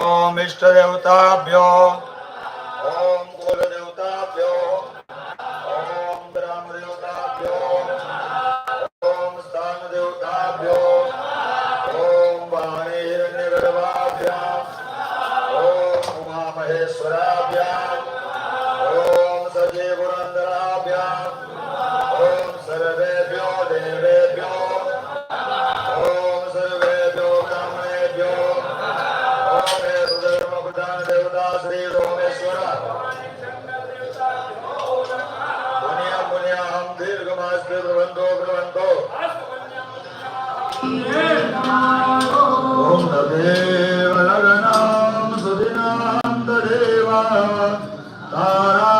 ઓમ ઇષ્ટદેવતાભ્યો ઓમ કુલદેવતાભ્યો ઓમ ગ્રામદેવતાભ્યો ઓમ સ્થાનદેવતાભ્યો ઓમ વાણી હિરણ્યગર્ભાભ્યામ ઓમ ઉમામહેશ્વરાભ્યામ ઓમ દેવતા શ્રી સોમેશ્વર પુણ્ય પુણ્યહમ દીર્ઘમાસ્તે પ્રબંધો પ્રબંધો ઓમ તદેવ લગ્નામ સુદિનામ તદેવા તારાબલામ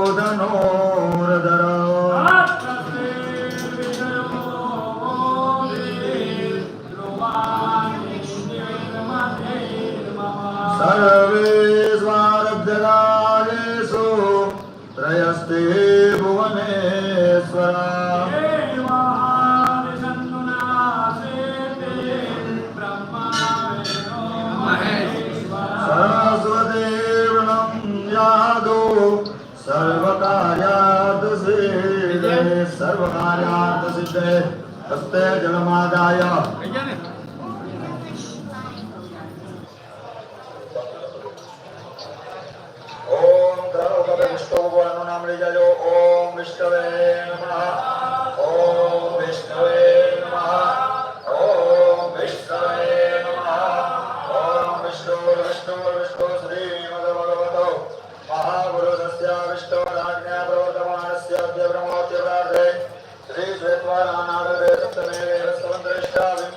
सर्वे सर्वकार्यार्थसिद्धे हस्ते जलमादाय ओम धर्मकविष्टो वरुणामृजयो ओम विष्णवे नमः ओम विष्णवे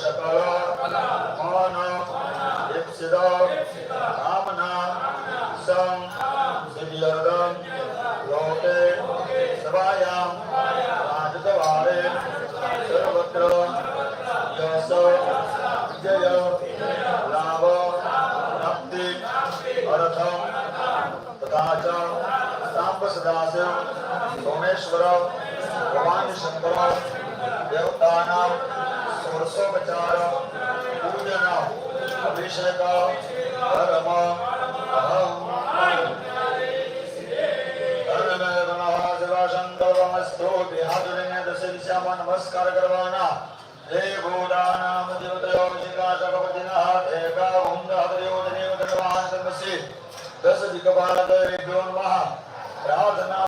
شکارا مانا ابسدا آمنا સોરસોપચાર પૂજન અભિષેક ધર્મ અહમ. નમસ્કાર કરવાના. હે ભૂતાનામ દેવતયો વિશિકા જગપતિના દેવા ભૂંગ હરિયો દેવ ધર્વાન તમસી દસ દિગપાલ દેવ્યો નમઃ પ્રાર્થના